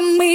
me.